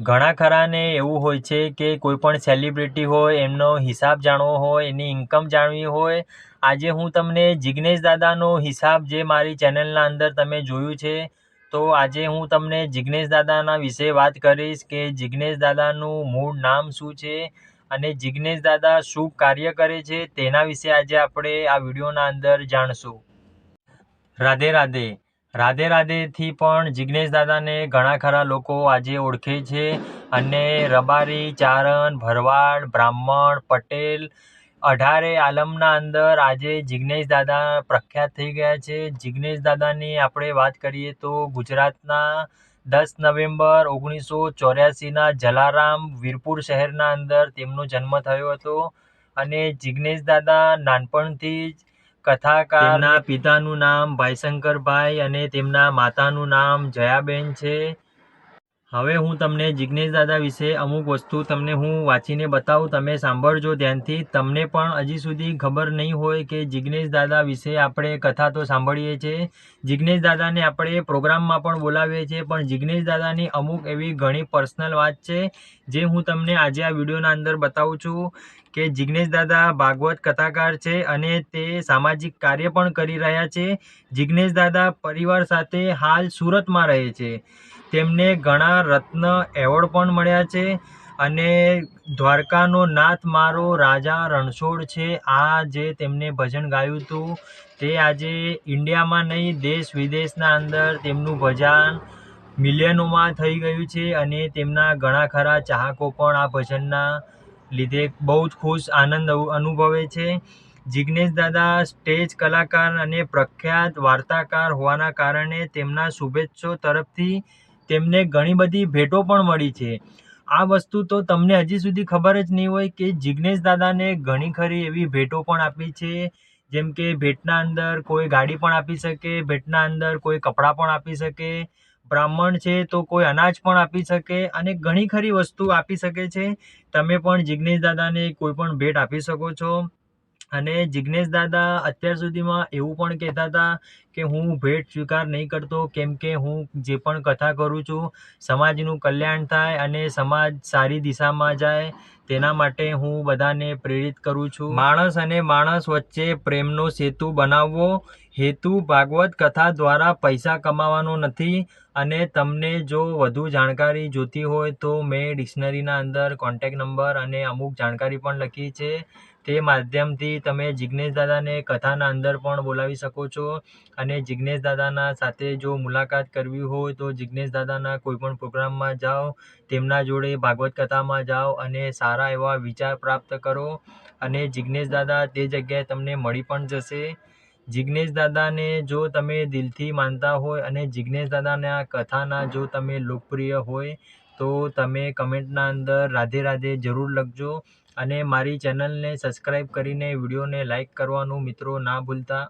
ઘણા ખરાને એવું હોય છે કે કોઈ પણ સેલિબ્રિટી હોય, એમનો હિસાબ જાણવો હોય, એની ઇન્કમ જાણવી હોય. આજે હું તમને જિગ્નેશ દાદાનો હિસાબ જે મારી ચેનલના અંદર તમે જોયું છે, તો આજે હું તમને જિગ્નેશ દાદાના વિશે વાત કરીશ કે જિગ્નેશ દાદાનું મૂળ નામ શું છે અને જિગ્નેશ દાદા શું કાર્ય કરે છે તેના વિશે આજે આપણે આ વિડીયોના અંદર જાણશું. રાધે રાધે. રાધે રાધેથી પણ જિગ્નેશ દાદાને ઘણા ખરા લોકો આજે ઓળખે છે અને રબારી, ચારણ, ભરવાડ, બ્રાહ્મણ, પટેલ, અઢારે આલમના અંદર આજે જિગ્નેશ દાદા પ્રખ્યાત થઈ ગયા છે. જિગ્નેશ દાદાની આપણે વાત કરીએ તો ગુજરાતના દસ નવેમ્બર ઓગણીસો ચોર્યાસીના જલારામ વીરપુર શહેરના અંદર તેમનો જન્મ થયો હતો અને જિગ્નેશ દાદા નાનપણથી જ કથાકાર તેમના પિતાનું નામ ભાઈશંકરભાઈ અને તેમના માતાનું નામ જયાબેન છે. હવે હું તમને જિગ્નેશ દાદા વિશે અમુક વસ્તુ તમને હું વાંચીને બતાવું, તમે સાંભળજો ધ્યાનથી. તમને પણ હજી સુધી ખબર નહીં હોય કે જિગ્નેશ દાદા વિશે આપણે કથા તો સાંભળીએ છીએ જિગ્નેશ દાદાને આપણે પ્રોગ્રામમાં પણ બોલાવીએ છીએ, પણ જિગ્નેશ દાદાની અમુક એવી ઘણી પર્સનલ વાત છે, જે હું તમને આજે આ વિડીયોના અંદર બતાવું છું કે જિગ્નેશ દાદા ભાગવત કથાકાર છે અને તે સામાજિક કાર્ય પણ કરી રહ્યા છે. જિગ્નેશ દાદા પરિવાર સાથે હાલ સુરતમાં રહે છે. તેમને ઘણા રત્ન એવોર્ડ પણ મળ્યા છે અને દ્વારકાનો નાથ મારો રાજા રણછોડ છે. આ જે તેમને ભજન ગાયું હતું તે આજે ઇન્ડિયામાં નહીં, દેશ વિદેશના અંદર તેમનું ભજન મિલિયનોમાં થઈ ગયું છે અને તેમના ઘણા ખરા ચાહકો પણ આ ભજનના લીધે બહુ જ ખુશ, આનંદ અનુભવે છે. જિગ્નેશ દાદા સ્ટેજ કલાકાર અને પ્રખ્યાત વાર્તાકાર હોવાના કારણે તેમના શુભેચ્છો તરફથી તેમને ઘણી બધી ભેટો પણ મળી છે. આ વસ્તુ તો તમને હજી સુધી ખબર જ નહીં હોય કે જિગ્નેશ દાદાને ઘણી ખરી એવી ભેટો પણ આપી છે. જેમ કે ભેટના અંદર કોઈ ગાડી પણ આપી શકે, ભેટના અંદર કોઈ કપડાં પણ આપી શકે, બ્રાહ્મણ છે તો કોઈ અનાજ પણ આપી શકે અને ઘણી ખરી વસ્તુ આપી શકે છે. તમે પણ જિગ્નેશ દાદાને કોઈ પણ ભેટ આપી શકો છો. અને જિગ્નેશ દાદા અત્યાર સુધીમાં એવું પણ કહેતા હતા કે હું ભેટ સ્વીકાર નહીં કરતો, કેમ કે હું જે પણ કથા કરું છું, સમાજનું કલ્યાણ થાય અને સમાજ સારી દિશામાં જાય, તેના માટે હું બધાને પ્રેરિત કરું છું. માણસ અને માણસ વચ્ચે પ્રેમનો સેતુ બનાવવો હેતુ ભાગવત કથા દ્વારા પૈસા કમાવાનો નથી અને તમને જો વધુ જાણકારી જોતી હોય તો મેં ડિક્શનરીના અંદર કોન્ટેક નંબર અને અમુક જાણકારી પણ લખી છે. તે માધ્યમથી તમે જિગ્નેશ દાદાને કથાના અંદર પણ બોલાવી શકો છો અને જિગ્નેશ દાદાના સાથે જો મુલાકાત કરવી હોય તો જિગ્નેશ દાદાના કોઈ પણ પ્રોગ્રામમાં જાઓ, તેમના જોડે ભાગવત કથામાં જાઓ અને સારા એવા વિચાર પ્રાપ્ત કરો અને જિગ્નેશ દાદા તે જગ્યાએ તમને મળી પણ જશે. જિગ્નેશ દાદાને જો તમે દિલથી માનતા હોય અને જિગ્નેશ દાદાના કથાના જો તમે લોકપ્રિય હોય તો તમે કમેન્ટના અંદર રાધે રાધે જરૂર લખજો અને મારી ચેનલને સબસ્ક્રાઈબ કરીને વિડીયોને લાઈક કરવાનું મિત્રો ના ભૂલતા.